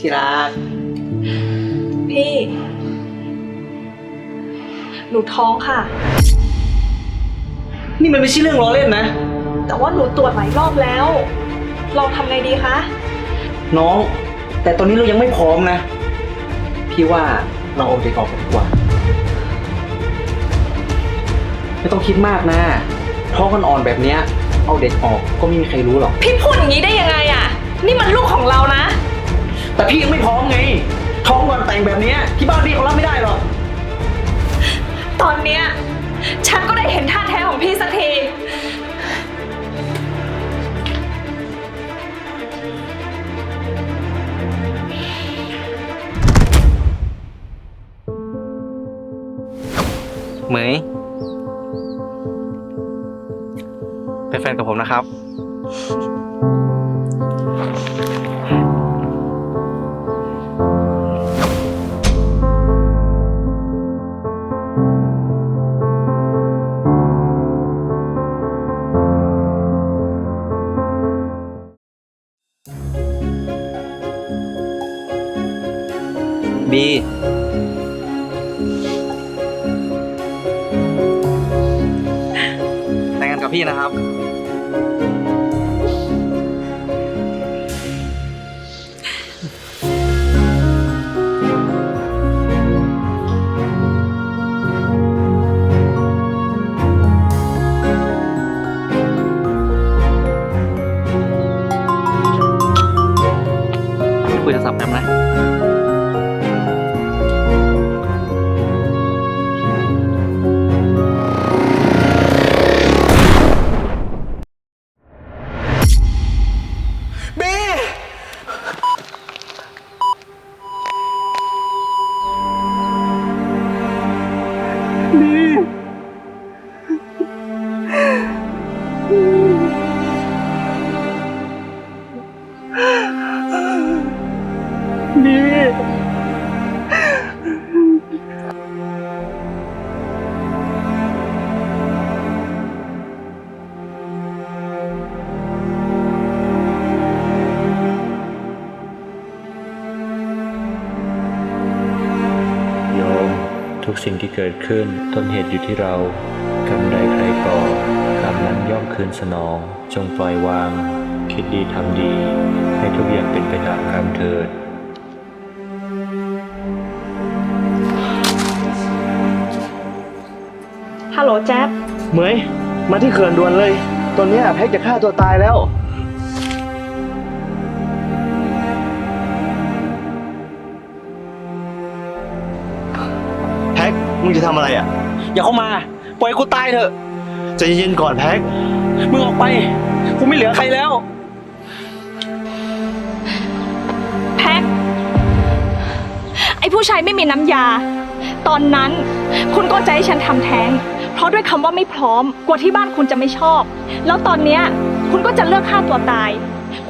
ที่รัก พี่ หนูท้องค่ะ นี่มันไม่ใช่เรื่องล้อเล่นนะ แต่ว่าหนูตรวจหลายรอบแล้ว เราทำไงดีคะ น้อง แต่ตอนนี้เรายังไม่พร้อมนะ พี่ว่าเราเอาเด็กออกก่อนดีกว่า ไม่ต้องคิดมากนะท้องอ่อนๆแบบเนี้ย เอาเด็กออกก็ไม่มีใครรู้หรอก พี่พูดอย่างนี้ได้ยังไงอะนี่มันลูกของเรานะ แต่พี่ยังไม่พร้อมไง ท้องก่อนแต่งแบบเนี้ยที่บ้านพี่เขารับไม่ได้หรอก ตอนเนี้ยฉันก็ได้เห็นท่าแท้ของพี่สักที เหมยเป็นแฟนกับผมนะครับ บีแต่งงานกับพี่นะครับ โทุกสิ่งที่เกิดขึ้น ต้นเหตุอยู่ที่เรากรรมใดใครก่อกรรมนั้นย่อมคืนสนอง จงปล่อยวาง คิดดีทำดี ให้ทุกอย่างเป็นไปตามกรรมเถิดฮัลโหลแจ๊บเหมยมาที่เขื่อนด่วนเลย ตอนเนี้ยแพ็กจะฆ่าตัวตายแล้ว งจะทำอะไรอะ อย่าเข้ามา ปล่อยกูตายเถอะ ใจเย็นๆก่อนแพ็กมึงออกไป กูไม่เหลือใครแล้ว แพ็คไอ้ผู้ชายไม่มีน้ำยา ตอนนั้นคุณก็จะให้ฉันทำแท้ง เพราะด้วยคำว่าไม่พร้อม กลัวที่บ้านคุณจะไม่ชอบ แล้วตอนเนี้ยคุณก็จะเลือกฆ่าตัวตาย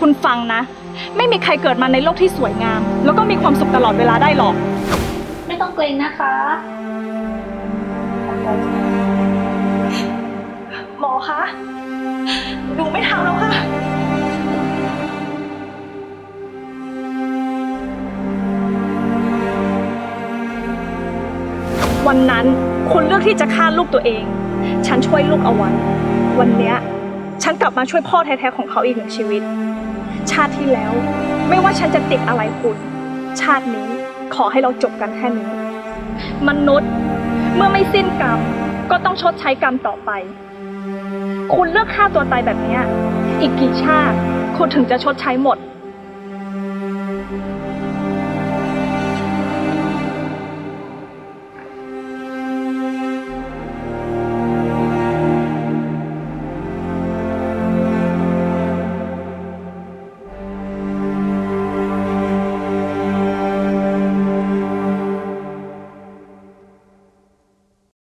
คุณฟังนะ ไม่มีใครเกิดมาในโลกที่สวยงาม แล้วก็มีความสุขตลอดเวลาได้หรอก ไม่ต้องเกรงนะคะ หมอคะ หนูไม่ทำแล้วค่ะ วันนั้นคุณเลือกที่จะฆ่าลูกตัวเอง ฉันช่วยลูกเอาไว้ วันเนี้ยฉันกลับมาช่วยพ่อแท้ๆของเขาอีกหนึ่งชีวิต ชาติที่แล้ว ไม่ว่าฉันจะติดอะไรคุณ ชาตินี้ขอให้เราจบกันแค่นี้ มนุษย์ เมื่อไม่สิ้นกรรม ก็ต้องชดใช้กรรมต่อไป คุณเลือกฆ่าตัวตายแบบเนี้ยอีกกี่ชาติ คุณถึงจะชดใช้หมด